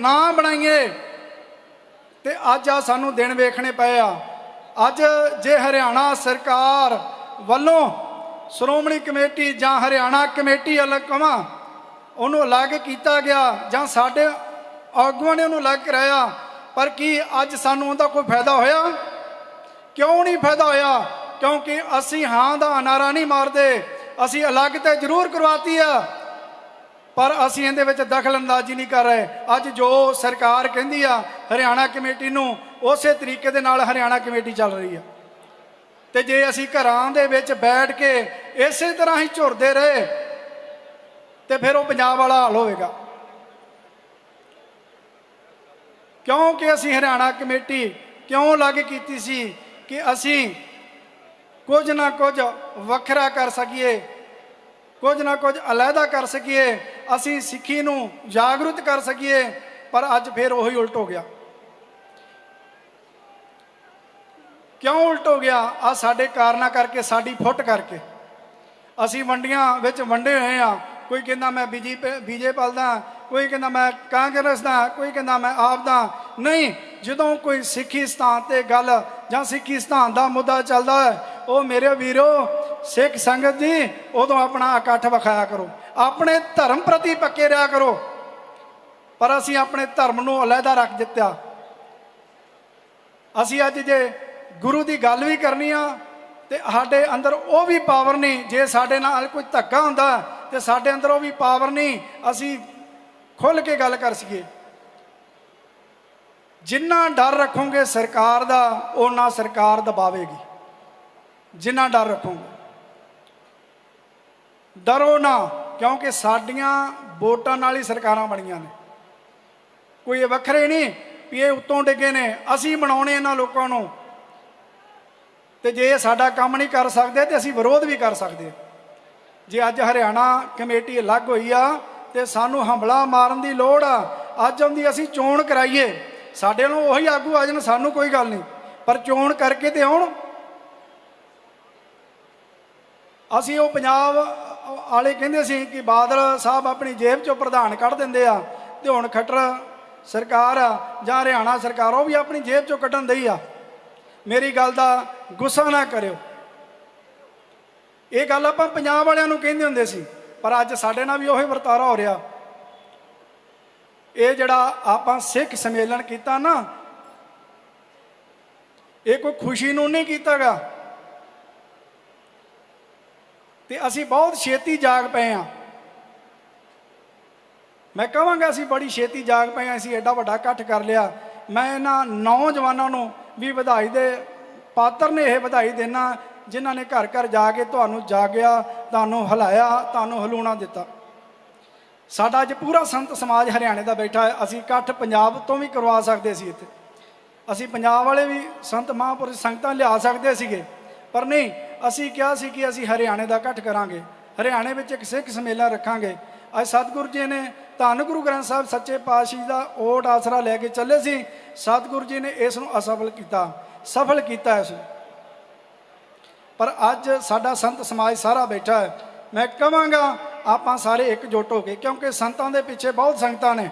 ਨਾ ਬਣਾਈਏ। ਤੇ ਅੱਜ ਆ ਸਾਨੂੰ ਦਿਨ ਵੇਖਣੇ ਪਏ ਆ। ਅੱਜ ਜੇ ਹਰਿਆਣਾ ਸਰਕਾਰ ਵੱਲੋਂ ਸ਼੍ਰੋਮਣੀ ਕਮੇਟੀ ਜਾਂ ਹਰਿਆਣਾ ਕਮੇਟੀ ਅਲੱਗ ਕਵਾਂ, ਉਹਨੂੰ ਅਲੱਗ ਕੀਤਾ ਗਿਆ ਜਾਂ ਸਾਡੇ ਆਗੂਆਂ ਨੇ ਉਹਨੂੰ ਅਲੱਗ ਕਰਾਇਆ, ਪਰ ਕੀ ਅੱਜ ਸਾਨੂੰ ਉਹਦਾ ਕੋਈ ਫਾਇਦਾ ਹੋਇਆ? ਕਿਉਂ ਨਹੀਂ ਫਾਇਦਾ ਹੋਇਆ? ਕਿਉਂਕਿ ਅਸੀਂ ਹਾਂ ਦਾ ਨਾਰਾ ਨਹੀਂ ਮਾਰਦੇ। ਅਸੀਂ ਅਲੱਗ ਤੇ ਜ਼ਰੂਰ ਕਰਵਾਤੀ ਆ। ਪਰ ਅਸੀਂ ਇਹਦੇ ਵਿੱਚ ਦਖਲ ਅੰਦਾਜ਼ੀ ਨਹੀਂ ਕਰ ਰਹੇ। ਅੱਜ ਜੋ ਸਰਕਾਰ ਕਹਿੰਦੀ ਆ, ਹਰਿਆਣਾ ਕਮੇਟੀ ਨੂੰ, ਉਸੇ ਤਰੀਕੇ ਦੇ ਨਾਲ ਹਰਿਆਣਾ ਕਮੇਟੀ ਚੱਲ ਰਹੀ ਆ। ਤੇ ਜੇ ਅਸੀਂ ਘਰਾਂ ਦੇ ਵਿੱਚ ਬੈਠ ਕੇ ਇਸੇ ਤਰ੍ਹਾਂ ਹੀ ਝੁਰਦੇ ਰਹੇ, ਤੇ ਫਿਰ ਉਹ ਪੰਜਾਬ ਵਾਲਾ ਹਾਲ ਹੋਵੇਗਾ। ਕਿਉਂਕਿ ਅਸੀਂ ਹਰਿਆਣਾ ਕਮੇਟੀ ਕਿਉਂ ਲੱਗ ਕੀਤੀ ਸੀ ਕਿ ਅਸੀਂ ਕੁਝ ਨਾ ਕੁਝ ਵੱਖਰਾ ਕਰ ਸਕੀਏ, ਕੁਝ ਨਾ ਕੁਝ ਅਲੱਗਾ ਕਰ ਸਕੀਏ ਅਸੀਂ ਸਿੱਖੀ ਨੂੰ ਜਾਗਰੂਕ ਕਰ ਸਕੀਏ, ਪਰ ਅੱਜ ਫੇਰ ਉਹੀ ਉਲਟ ਹੋ ਗਿਆ। ਕਿਉਂ ਉਲਟ ਹੋ ਗਿਆ? ਆ ਸਾਡੇ ਕਾਰਨਾਂ ਕਰਕੇ, ਸਾਡੀ ਫੁੱਟ ਕਰਕੇ। ਅਸੀਂ ਵੰਡੀਆਂ ਵਿੱਚ ਵੰਡੇ ਹੋਏ ਆ ਕੋਈ ਕਹਿੰਦਾ ਮੈਂ ਬੀਜੇਪੀ ਬੀਜੇਪੀ ਦਾ ਕੋਈ ਕਹਿੰਦਾ ਮੈਂ ਕਾਂਗਰਸ ਦਾ, ਕੋਈ ਕਹਿੰਦਾ ਮੈਂ ਆਪ ਦਾ। ਨਹੀਂ, ਜਦੋਂ ਕੋਈ ਸਿੱਖੀ ਸਥਾਨ ਤੇ ਗੱਲ ਜਾਂ ਸਿੱਖੀ ਸਥਾਨ ਦਾ ਮੁੱਦਾ ਚੱਲਦਾ ਹੈ, ਉਹ ਮੇਰੇ ਵੀਰੋ ਸਿੱਖ ਸੰਗਤ ਜੀ, ਉਦੋਂ ਆਪਣਾ ਇਕੱਠ ਵਿਖਾਇਆ ਕਰੋ। ਆਪਣੇ ਧਰਮ ਪ੍ਰਤੀ ਪੱਕੇ ਰਿਹਾ ਕਰੋ। ਪਰ ਅਸੀਂ ਆਪਣੇ ਧਰਮ ਨੂੰ ਅਲੱਗਾ ਰੱਖ ਦਿੱਤਾ। ਅਸੀਂ ਅੱਜ ਜੇ ਗੁਰੂ ਦੀ ਗੱਲ ਵੀ ਕਰਨੀ ਆ, ਤੇ ਸਾਡੇ ਅੰਦਰ ਉਹ ਵੀ ਪਾਵਰ ਨਹੀਂ, ਜੇ ਸਾਡੇ ਨਾਲ ਕੋਈ ਧੱਕਾ ਹੁੰਦਾ, ਤੇ ਸਾਡੇ ਅੰਦਰ ਉਹ ਵੀ ਪਾਵਰ ਨਹੀਂ, ਅਸੀਂ ਖੁੱਲ ਕੇ ਗੱਲ ਕਰ ਸਕੀਏ। ਜਿੰਨਾ ਡਰ ਰੱਖੋਗੇ ਸਰਕਾਰ ਦਾ ਉਹਨਾਂ ਸਰਕਾਰ ਦਬਾਵੇਗੀ। ਜਿੰਨਾ ਡਰ ਰੱਖੋਗੇ। ਡਰੋ ਨਾ, ਕਿਉਂਕਿ ਸਾਡੀਆਂ ਵੋਟਾਂ ਨਾਲ ਹੀ ਸਰਕਾਰਾਂ ਬਣੀਆਂ ਨੇ। ਕੋਈ ਇਹ ਵੱਖਰੇ ਨਹੀਂ ਵੀ ਇਹ ਉੱਤੋਂ ਡਿੱਗੇ ਨੇ, ਅਸੀਂ ਬਣਾਉਣੇ ਇਹਨਾਂ ਲੋਕਾਂ ਨੂੰ। ਤੇ ਜੇ ਇਹ ਸਾਡਾ ਕੰਮ ਨਹੀਂ ਕਰ ਸਕਦੇ, ਤੇ ਅਸੀਂ ਵਿਰੋਧ ਵੀ ਕਰ ਸਕਦੇ। ਜੇ ਅੱਜ ਹਰਿਆਣਾ ਕਮੇਟੀ ਅਲੱਗ ਹੋਈ ਆ, ਤੇ ਸਾਨੂੰ ਹਮਲਾ ਮਾਰਨ ਦੀ ਲੋੜ ਆ, ਅੱਜ ਉਹਦੀ ਅਸੀਂ ਚੋਣ ਕਰਾਈਏ। ਸਾਡੇ ਵੱਲੋਂ ਉਹੀ ਆਗੂ ਆ ਜਾਣ, ਸਾਨੂੰ ਕੋਈ ਗੱਲ ਨਹੀਂ। ਪਰ ਚੋਣ ਕਰਕੇ ਤੇ ਆਉਣ ਅਸੀਂ ਉਹ ਪੰਜਾਬ ਵਾਲੇ ਕਹਿੰਦੇ ਸੀ ਕਿ ਬਾਦਲ ਸਾਹਿਬ ਆਪਣੀ ਜੇਬ ਚੋਂ ਪ੍ਰਧਾਨ ਕੱਢ ਦਿੰਦੇ ਆ ਤੇ ਹੁਣ ਖੱਟਰ ਸਰਕਾਰ ਆ ਜਾਂ ਹਰਿਆਣਾ ਸਰਕਾਰ, ਉਹ ਵੀ ਆਪਣੀ ਜੇਬ ਚੋਂ ਕੱਢਣ ਦਈ ਆ। ਮੇਰੀ ਗੱਲ ਦਾ ਗੁੱਸਾ ਨਾ ਕਰਿਓ। ਇਹ ਗੱਲ ਆਪਾਂ ਪੰਜਾਬ ਵਾਲਿਆਂ ਨੂੰ ਕਹਿੰਦੇ ਹੁੰਦੇ ਸੀ, ਪਰ ਅੱਜ ਸਾਡੇ ਨਾਲ ਵੀ ਉਹੀ ਵਰਤਾਰਾ ਹੋ ਰਿਹਾ। ਇਹ ਜਿਹੜਾ ਆਪਾਂ ਸਿੱਖ ਸੰਮੇਲਨ ਕੀਤਾ ਨਾ, ਇਹ ਕੋਈ ਖੁਸ਼ੀ ਨੂੰ ਨਹੀਂ ਕੀਤਾਗਾ। ਤੇ ਅਸੀਂ ਬਹੁਤ ਛੇਤੀ ਜਾਗ ਪਏ ਆ। ਮੈਂ ਕਹਾਂਗਾ ਅਸੀਂ ਬੜੀ ਛੇਤੀ ਜਾਗ ਪਏ ਆ, ਅਸੀਂ ਐਡਾ ਵੱਡਾ ਇਕੱਠ ਕਰ ਲਿਆ। ਮੈਂ ਇਹਨਾਂ ਨੌਜਵਾਨਾਂ ਨੂੰ ਵੀ ਵਧਾਈ ਦੇ ਪਾਤਰ ਨੇ ਇਹ ਵਧਾਈ ਦੇਣਾ, ਜਿਨ੍ਹਾਂ ਨੇ ਘਰ ਘਰ ਜਾ ਕੇ ਤੁਹਾਨੂੰ ਜਾਗਿਆ, ਤੁਹਾਨੂੰ ਹਲਾਇਆ, ਤੁਹਾਨੂੰ ਹਲੂਣਾ ਦਿੱਤਾ। ਸਾਡਾ ਅੱਜ ਪੂਰਾ ਸੰਤ ਸਮਾਜ ਹਰਿਆਣੇ ਦਾ ਬੈਠਾ ਹੈ। ਅਸੀਂ ਇਕੱਠ ਪੰਜਾਬ ਤੋਂ ਵੀ ਕਰਵਾ ਸਕਦੇ ਸੀ ਇੱਥੇ। ਅਸੀਂ ਪੰਜਾਬ ਵਾਲੇ ਵੀ ਸੰਤ ਮਹਾਂਪੁਰਸ਼ ਸੰਗਤਾਂ ਲਿਆ ਸਕਦੇ ਸੀਗੇ। ਪਰ ਨਹੀਂ ਅਸੀਂ ਕਿਹਾ ਸੀ ਕਿ ਅਸੀਂ ਹਰਿਆਣੇ ਦਾ ਇਕੱਠ ਕਰਾਂਗੇ, ਹਰਿਆਣੇ ਵਿੱਚ ਇੱਕ ਸਿੱਖ ਸੰਮੇਲਨ ਰੱਖਾਂਗੇ। ਅੱਜ ਸਤਿਗੁਰੂ ਜੀ ਨੇ ਧੰਨ ਗੁਰੂ ਗ੍ਰੰਥ ਸਾਹਿਬ ਸੱਚੇ ਪਾਤਸ਼ਾਹ ਦਾ ਓਟ ਆਸਰਾ ਲੈ ਕੇ ਚੱਲੇ ਸੀ। ਸਤਿਗੁਰੂ ਜੀ ਨੇ ਇਸ ਨੂੰ ਅਸਫਲ ਕੀਤਾ, ਸਫਲ ਕੀਤਾ ਇਸ ਨੂੰ। ਪਰ ਅੱਜ ਸਾਡਾ ਸੰਤ ਸਮਾਜ ਸਾਰਾ ਬੈਠਾ ਹੈ। ਮੈਂ ਕਹਾਂਗਾ, ਆਪਾਂ ਸਾਰੇ ਇਕਜੁੱਟ ਹੋ ਕੇ, ਕਿਉਂਕਿ ਸੰਤਾਂ ਦੇ ਪਿੱਛੇ ਬਹੁਤ ਸੰਗਤਾਂ ਨੇ।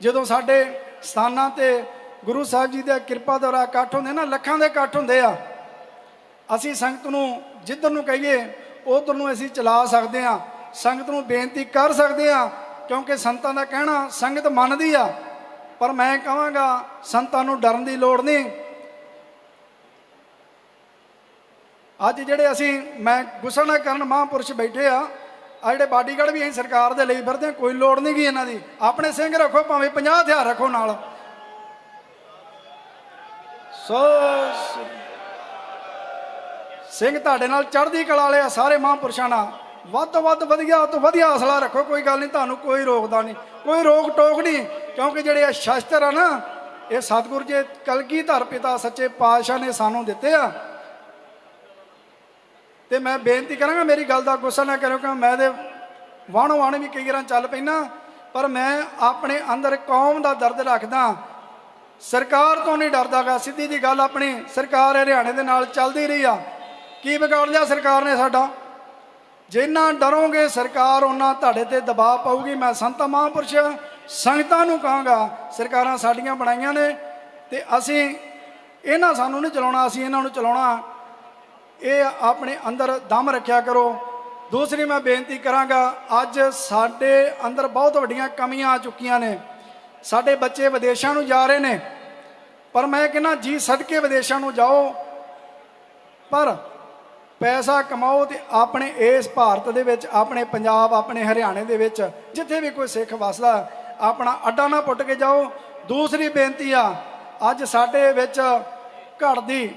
ਜਦੋਂ ਸਾਡੇ ਸਥਾਨਾਂ ਤੇ ਗੁਰੂ ਸਾਹਿਬ ਜੀ ਦੇ ਕਿਰਪਾ ਦੁਆਰਾ ਇਕੱਠ ਹੁੰਦੇ ਨਾ, ਲੱਖਾਂ ਦੇ ਇਕੱਠ ਹੁੰਦੇ ਆ ਅਸੀਂ ਸੰਗਤ ਨੂੰ ਜਿੱਧਰ ਨੂੰ ਕਹੀਏ ਉਧਰ ਨੂੰ ਅਸੀਂ ਚਲਾ ਸਕਦੇ ਆ ਸੰਗਤ ਨੂੰ ਬੇਨਤੀ ਕਰ ਸਕਦੇ ਆ ਕਿਉਂਕਿ ਸੰਤਾਂ ਦਾ ਕਹਿਣਾ ਸੰਗਤ ਮੰਨਦੀ ਆ। ਪਰ ਮੈਂ ਕਹਾਂਗਾ ਸੰਤਾਂ ਨੂੰ ਡਰਨ ਦੀ ਲੋੜ ਨਹੀਂ। ਅੱਜ ਜਿਹੜੇ ਅਸੀਂ ਮੈਂ ਗੁੱਸਾ ਨਾ ਕਰਨ ਮਹਾਂਪੁਰਸ਼ ਬੈਠੇ ਆ ਆ ਜਿਹੜੇ ਬਾਡੀਗਾਰਡ ਵੀ ਅਸੀਂ ਸਰਕਾਰ ਦੇ ਲਈ ਫਿਰਦੇ ਹਾਂ, ਕੋਈ ਲੋੜ ਨਹੀਂ ਗਈ ਇਹਨਾਂ ਦੀ। ਆਪਣੇ ਸਿੰਘ ਰੱਖੋ ਭਾਵੇਂ 50 ਹਥਿਆਰ ਰੱਖੋ ਨਾਲ। ਸੋ ਸਿੰਘ ਤੁਹਾਡੇ ਨਾਲ ਚੜ੍ਹਦੀ ਕਲਾ ਵਾਲੇ ਆ, ਸਾਰੇ ਮਹਾਂਪੁਰਸ਼ਾਂ ਨਾਲ। ਵੱਧ ਤੋਂ ਵੱਧ ਵਧੀਆ ਤੋਂ ਵਧੀਆ ਹੌਸਲਾ ਰੱਖੋ, ਕੋਈ ਗੱਲ ਨਹੀਂ, ਤੁਹਾਨੂੰ ਕੋਈ ਰੋਕਦਾ ਨਹੀਂ। ਕੋਈ ਰੋਕ ਟੋਕ ਨਹੀਂ, ਕਿਉਂਕਿ ਜਿਹੜੇ ਇਹ ਸ਼ਸਤਰ ਆ ਨਾ, ਇਹ ਸਤਿਗੁਰ ਜੀ ਕਲਗੀਧਰ ਪਿਤਾ ਸੱਚੇ ਪਾਤਸ਼ਾਹ ਨੇ ਸਾਨੂੰ ਦਿੱਤੇ ਆ। ਤੇ ਮੈਂ ਬੇਨਤੀ ਕਰਾਂਗਾ, ਮੇਰੀ ਗੱਲ ਦਾ ਗੁੱਸਾ ਨਾ ਕਰਿਓ ਕਿ ਮੈਂ ਦੇ ਵਾਣੋ ਵਾਣ ਵੀ ਕਈ ਵਾਰਾਂ ਚੱਲ ਪੈਣਾ ਪਰ ਮੈਂ ਆਪਣੇ ਅੰਦਰ ਕੌਮ ਦਾ ਦਰਦ ਰੱਖਦਾ। ਸਰਕਾਰ ਤੋਂ ਨਹੀਂ ਡਰਦਾਗਾ ਸਿੱਧੀ ਜੀ ਗੱਲ ਆਪਣੀ, ਸਰਕਾਰ ਹਰਿਆਣੇ ਦੇ ਨਾਲ ਚੱਲਦੀ ਰਹੀ ਆ। ਕੀ ਵਿਗਾੜ ਲਿਆ ਸਰਕਾਰ ਨੇ ਸਾਡਾ? ਜਿੰਨਾ ਡਰੋਗੇ ਸਰਕਾਰ ਉਹਨਾਂ ਤੁਹਾਡੇ ਤੇ ਦਬਾਅ ਪਾਊਗੀ। ਮੈਂ ਸੰਤ ਮਹਾਂਪੁਰਸ਼ ਸੰਗਤਾਂ ਨੂੰ ਕਹਾਂਗਾ, ਸਰਕਾਰਾਂ ਸਾਡੀਆਂ ਬਣਾਈਆਂ ਨੇ ਤੇ ਅਸੀਂ ਇਹਨਾਂ ਸਾਨੂੰ ਨਹੀਂ ਚਲਾਉਣਾ, ਅਸੀਂ ਇਹਨਾਂ ਨੂੰ ਚਲਾਉਣਾ। ਇਹ ਆਪਣੇ ਅੰਦਰ ਦਮ ਰੱਖਿਆ ਕਰੋ। ਦੂਸਰੀ ਮੈਂ ਬੇਨਤੀ ਕਰਾਂਗਾ, ਅੱਜ ਸਾਡੇ ਅੰਦਰ ਬਹੁਤ ਵੱਡੀਆਂ ਕਮੀਆਂ ਆ ਚੁੱਕੀਆਂ ਨੇ। ਸਾਡੇ ਬੱਚੇ ਵਿਦੇਸ਼ਾਂ ਨੂੰ ਜਾ ਰਹੇ ਨੇ। ਪਰ ਮੈਂ ਕਹਿੰਦਾ ਜੀ ਸਦਕੇ ਵਿਦੇਸ਼ਾਂ ਨੂੰ ਜਾਓ। ਪਰ ਪੈਸਾ ਕਮਾਓ ਤੇ ਆਪਣੇ ਇਸ ਭਾਰਤ ਦੇ ਵਿੱਚ, ਆਪਣੇ ਪੰਜਾਬ, ਆਪਣੇ ਹਰਿਆਣੇ ਦੇ ਵਿੱਚ, ਜਿੱਥੇ ਵੀ ਕੋਈ ਸਿੱਖ ਵਸਦਾ, ਆਪਣਾ ਅੱਡਾ ਨਾ ਪੁੱਟ ਕੇ ਜਾਓ। ਦੂਸਰੀ ਬੇਨਤੀ ਆ, ਅੱਜ ਸਾਡੇ ਵਿੱਚ ਘਟਦੀ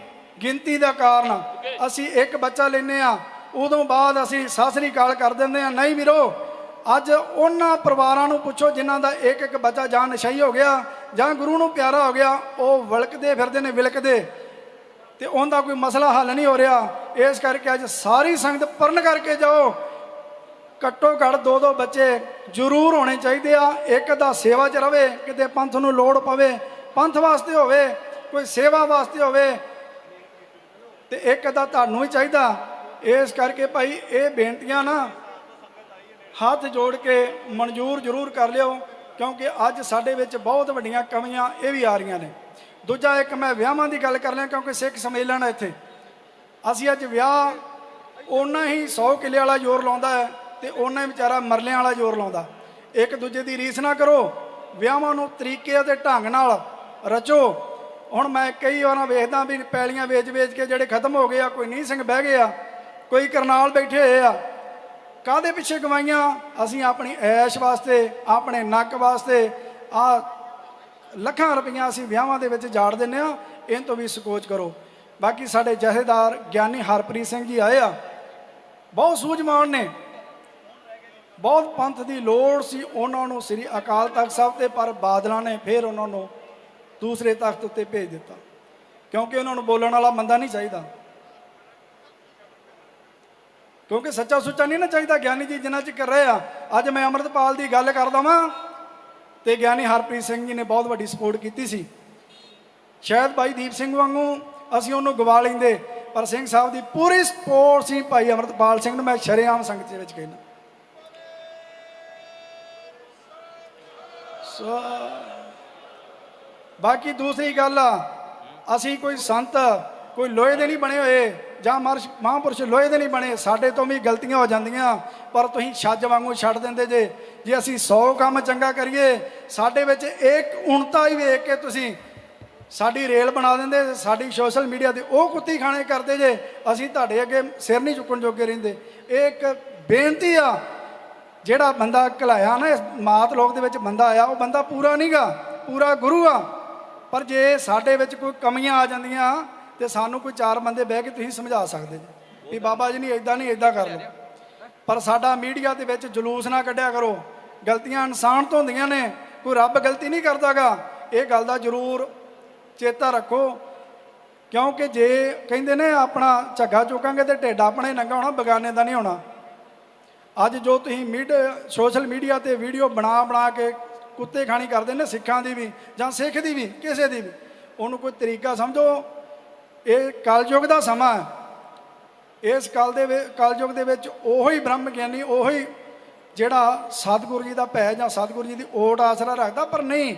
ਗਿਣਤੀ ਦਾ ਕਾਰਨ ਅਸੀਂ ਇੱਕ ਬੱਚਾ ਲੈਨੇ ਆ, ਉਦੋਂ ਬਾਅਦ ਅਸੀਂ ਸਤਿ ਸ੍ਰੀ ਅਕਾਲ ਕਰ ਦਿੰਦੇ ਆ। ਨਹੀਂ ਵੀਰੋ, ਅੱਜ ਉਹਨਾਂ ਪਰਿਵਾਰਾਂ ਨੂੰ ਪੁੱਛੋ ਜਿਨ੍ਹਾਂ ਦਾ ਇੱਕ ਇੱਕ ਬੱਚਾ ਜਾਂ ਨਸ਼ਈ ਹੋ ਗਿਆ ਜਾਂ ਗੁਰੂ ਨੂੰ ਪਿਆਰਾ ਹੋ ਗਿਆ, ਉਹ ਵਿਲਕਦੇ ਫਿਰਦੇ ਨੇ, ਵਿਲਕਦੇ। ਤੇ ਉਹਦਾ ਕੋਈ ਮਸਲਾ ਹੱਲ ਨਹੀਂ ਹੋ ਰਿਹਾ। ਇਸ ਕਰਕੇ ਅੱਜ ਸਾਰੀ ਸੰਗਤ ਪਰਨ ਕਰਕੇ ਜਾਓ। ਘੱਟੋ ਘੱਟ ਦੋ ਦੋ ਬੱਚੇ ਜ਼ਰੂਰ ਹੋਣੇ ਚਾਹੀਦੇ ਆ। ਇੱਕ ਦਾ ਸੇਵਾ 'ਚ ਰਵੇ, ਕਿਤੇ ਪੰਥ ਨੂੰ ਲੋੜ ਪਵੇ, ਪੰਥ ਵਾਸਤੇ ਹੋਵੇ, ਕੋਈ ਸੇਵਾ ਵਾਸਤੇ ਹੋਵੇ, ਤੇ ਇੱਕ ਦਾ ਤੁਹਾਨੂੰ ਹੀ ਚਾਹੀਦਾ। ਇਸ ਕਰਕੇ ਭਾਈ ਇਹ ਬੇਨਤੀਆਂ ਨਾ ਹੱਥ ਜੋੜ ਕੇ ਮਨਜ਼ੂਰ ਜ਼ਰੂਰ ਕਰ ਲਿਓ, ਕਿਉਂਕਿ ਅੱਜ ਸਾਡੇ ਵਿੱਚ ਬਹੁਤ ਵੱਡੀਆਂ ਕਮੀਆਂ ਇਹ ਵੀ ਆ ਰਹੀਆਂ ਨੇ। ਦੂਜਾ ਇੱਕ ਮੈਂ ਵਿਆਹਾਂ ਦੀ ਗੱਲ ਕਰ ਲਿਆ ਕਿਉਂਕਿ ਸਿੱਖ ਸੰਮੇਲਨ ਹੈ ਇੱਥੇ। ਅਸੀਂ ਅੱਜ ਵਿਆਹ, ਓਨਾ ਹੀ 100 ਕਿੱਲੇ ਵਾਲਾ ਜ਼ੋਰ ਲਾਉਂਦਾ ਹੈ ਤੇ ਓਨਾ ਹੀ ਵਿਚਾਰਾ ਮਰਲਿਆਂ ਵਾਲਾ ਜ਼ੋਰ ਲਾਉਂਦਾ। ਇੱਕ ਦੂਜੇ ਦੀ ਰੀਸ ਨਾ ਕਰੋ, ਵਿਆਹਾਂ ਨੂੰ ਤਰੀਕੇ ਅਤੇ ਢੰਗ ਨਾਲ ਰਚੋ। ਹੁਣ ਮੈਂ ਕਈ ਵਾਰਾਂ ਵੇਖਦਾ ਵੀ ਪੈਲੀਆਂ ਵੇਚ-ਵੇਚ ਕੇ ਜਿਹੜੇ ਖਤਮ ਹੋ ਗਏ ਆ, ਕੋਈ ਨੀਂਹ ਸਿੰਘ ਬਹਿ ਗਏ ਆ, ਕੋਈ ਕਰਨਾਲ ਬੈਠੇ ਹੋਏ ਆ। ਕਾਦੇ ਪਿੱਛੇ ਗਵਾਈਆਂ ਅਸੀਂ ਆਪਣੀ ਐਸ਼ ਵਾਸਤੇ, ਆਪਣੇ ਨੱਕ ਵਾਸਤੇ ਆ ਲੱਖਾਂ ਰੁਪਈਆ ਅਸੀਂ ਵਿਆਹਾਂ ਦੇ ਵਿੱਚ ਜਾੜ ਦਿੰਨੇ ਆ ਇਹਨਾਂ ਤੋਂ ਵੀ ਸਕੋਚ ਕਰੋ। ਬਾਕੀ ਸਾਡੇ ਜਥੇਦਾਰ ਗਿਆਨੀ ਹਰਪ੍ਰੀਤ ਸਿੰਘ ਜੀ ਆਏ ਆ। ਬਹੁਤ ਸੂਝਵਾਨ ਨੇ। ਬਹੁਤ ਪੰਥ ਦੀ ਲੋੜ ਸੀ ਉਹਨਾਂ ਨੂੰ ਸ੍ਰੀ ਅਕਾਲ ਤਖਤ ਸਾਹਿਬ ਤੇ, ਪਰ ਬਾਦਲਾਂ ਨੇ ਫਿਰ ਉਹਨਾਂ ਨੂੰ ਦੂਸਰੇ ਤਖਤ ਉੱਤੇ ਭੇਜ ਦਿੱਤਾ। ਕਿਉਂਕਿ ਉਹਨਾਂ ਨੂੰ ਬੋਲਣ ਵਾਲਾ ਬੰਦਾ ਨਹੀਂ ਚਾਹੀਦਾ। ਕਿਉਂਕਿ ਸੱਚਾ ਸੁੱਚਾ ਨਹੀਂ ਨਾ ਚਾਹੀਦਾ ਗਿਆਨੀ ਜੀ ਜਿਨ੍ਹਾਂ ਚ ਕਰ ਰਹੇ ਆ। ਅੱਜ ਮੈਂ ਅਮਰਤਪਾਲ ਦੀ ਗੱਲ ਕਰਦਾ ਵਾਂ। ਤੇ ਗਿਆਨੀ ਹਰਪ੍ਰੀਤ ਸਿੰਘ ਜੀ ਨੇ ਬਹੁਤ ਵੱਡੀ ਸਪੋਰਟ ਕੀਤੀ ਸੀ। ਸ਼ਾਇਦ ਭਾਈ ਦੀਪ ਸਿੰਘ ਵਾਂਗੂ ਅਸੀਂ ਉਹਨੂੰ ਗਵਾ ਲੈਂਦੇ, ਪਰ ਸਿੰਘ ਸਾਹਿਬ ਦੀ ਪੂਰੀ ਸਪੋਰਟ ਸੀ ਭਾਈ ਅਮਰਤਪਾਲ ਸਿੰਘ ਨੂੰ, ਮੈਂ ਸ਼ਰੇਆਮ ਸੰਗਤ ਦੇ ਵਿੱਚ ਕਹਿੰਦਾ। ਸੋ, ਬਾਕੀ ਦੂਸਰੀ ਗੱਲ ਆ, ਅਸੀਂ ਕੋਈ ਸੰਤ, ਕੋਈ ਲੋਹੇ ਦੇ ਨਹੀਂ ਬਣੇ ਹੋਏ ਜਾਂ ਮਰਸ਼ ਮਹਾਂਪੁਰਸ਼ ਲੋਹੇ ਦੇ ਨਹੀਂ ਬਣੇ, ਸਾਡੇ ਤੋਂ ਵੀ ਗਲਤੀਆਂ ਹੋ ਜਾਂਦੀਆਂ, ਪਰ ਤੁਸੀਂ ਛੱਜ ਵਾਂਗੂ ਛੱਡ ਦਿੰਦੇ ਜੇ। ਜੇ ਅਸੀਂ 100 ਕੰਮ ਚੰਗਾ ਕਰੀਏ, ਸਾਡੇ ਵਿੱਚ ਇੱਕ ਉਣਤਾ ਹੀ ਵੇਖ ਕੇ ਤੁਸੀਂ ਸਾਡੀ ਰੇਲ ਬਣਾ ਦਿੰਦੇ, ਸਾਡੀ ਸੋਸ਼ਲ ਮੀਡੀਆ ਤੇ ਉਹ ਕੁੱਤੀ ਖਾਣੇ ਕਰਦੇ ਜੇ, ਅਸੀਂ ਤੁਹਾਡੇ ਅੱਗੇ ਸਿਰ ਨਹੀਂ ਚੁੱਕਣ ਜੋਗੇ ਰਹਿੰਦੇ। ਇਹ ਇੱਕ ਬੇਨਤੀ ਆ, ਜਿਹੜਾ ਬੰਦਾ ਘਲਾਇਆ ਨਾ, ਇਸ ਮਾਤ ਲੋਕ ਦੇ ਵਿੱਚ ਬੰਦਾ ਆਇਆ, ਉਹ ਬੰਦਾ ਪੂਰਾ ਨਹੀਂਗਾ ਪੂਰਾ ਗੁਰੂ ਆ। ਪਰ ਜੇ ਸਾਡੇ ਵਿੱਚ ਕੋਈ ਕਮੀਆਂ ਆ ਜਾਂਦੀਆਂ ਤੇ ਸਾਨੂੰ ਕੋਈ ਚਾਰ ਬੰਦੇ ਬਹਿ ਕੇ ਤੁਸੀਂ ਸਮਝਾ ਸਕਦੇ ਜੀ। ਵੀ ਬਾਬਾ ਜੀ ਨਹੀਂ ਇਦਾਂ ਨਹੀਂ ਇਦਾਂ ਕਰ ਲਓ। ਪਰ ਸਾਡਾ ਮੀਡੀਆ ਦੇ ਵਿੱਚ ਜਲੂਸ ਨਾ ਕੱਢਿਆ ਕਰੋ। ਗਲਤੀਆਂ ਇਨਸਾਨ ਤੋਂ ਹੁੰਦੀਆਂ ਨੇ। ਕੋਈ ਰੱਬ ਗਲਤੀ ਨਹੀਂ ਕਰਦਾਗਾ। ਇਹ ਗੱਲ ਦਾ ਜ਼ਰੂਰ ਚੇਤਾ ਰੱਖੋ। ਕਿਉਂਕਿ ਜੇ ਕਹਿੰਦੇ ਨੇ ਆਪਣਾ ਝੱਗਾ ਚੁੱਕਾਂਗੇ ਤੇ ਢਿੱਡ ਆਪਣੇ ਨੰਗਾ ਹੋਣਾ, ਬਗਾਨੇ ਦਾ ਨਹੀਂ ਹੋਣਾ। ਅੱਜ ਜੋ ਤੁਸੀਂ ਮੀਡ, ਸੋਸ਼ਲ ਮੀਡੀਆ ਤੇ ਵੀਡੀਓ ਬਣਾ ਬਣਾ ਕੇ ਕੁੱਤੇ ਖਾਣੀ ਕਰਦੇ ਨੇ ਸਿੱਖਾਂ ਦੀ ਵੀ ਜਾਂ ਸਿੱਖ ਦੀ ਵੀ, ਕਿਸੇ ਦੀ ਵੀ। ਉਹਨੂੰ ਕੋਈ ਤਰੀਕਾ ਸਮਝੋ। ਇਹ ਕਲਯੁਗ ਦਾ ਸਮਾਂ ਹੈ। ਇਸ ਕਲ ਦੇ ਵਿੱਚ ਕਲਯੁਗ ਦੇ ਵਿੱਚ ਉਹੀ ਬ੍ਰਹਮ ਗਿਆਨੀ, ਉਹੀ ਜਿਹੜਾ ਸਤਿਗੁਰੂ ਜੀ ਦਾ ਭੈ ਜਾਂ ਸਤਿਗੁਰੂ ਜੀ ਦੀ ਓਟ ਆਸਰਾ ਰੱਖਦਾ, ਪਰ ਨਹੀਂ,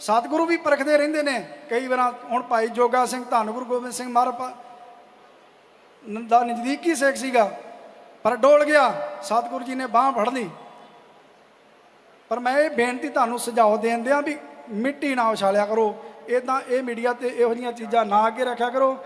ਸਤਿਗੁਰੂ ਵੀ ਪਰਖਦੇ ਰਹਿੰਦੇ ਨੇ। ਕਈ ਵਾਰ ਹੁਣ ਭਾਈ ਜੋਗਾ ਸਿੰਘ, ਧੰਨ ਗੁਰੂ ਗੋਬਿੰਦ ਸਿੰਘ ਮਹਾਰਾਜ ਦਾ ਨਜ਼ਦੀਕੀ ਸਿੱਖ ਸੀਗਾ, ਪਰ ਡੋਲ ਗਿਆ, ਸਤਿਗੁਰੂ ਜੀ ਨੇ ਬਾਹ ਫੜ ਲਈ। ਪਰ ਮੈਂ ਇਹ ਬੇਨਤੀ ਤੁਹਾਨੂੰ ਸੁਝਾਅ ਦੇਣ ਦਿਆਂ ਵੀ ਮਿੱਟੀ ਨਾ ਉਛਾਲਿਆ ਕਰੋ। ਇਦਾਂ ਇਹ ਮੀਡੀਆ ਤੇ ਇਹੋ ਜਿਹੀਆਂ ਚੀਜ਼ਾਂ ਨਾ ਅੱਗੇ ਰੱਖਿਆ ਕਰੋ।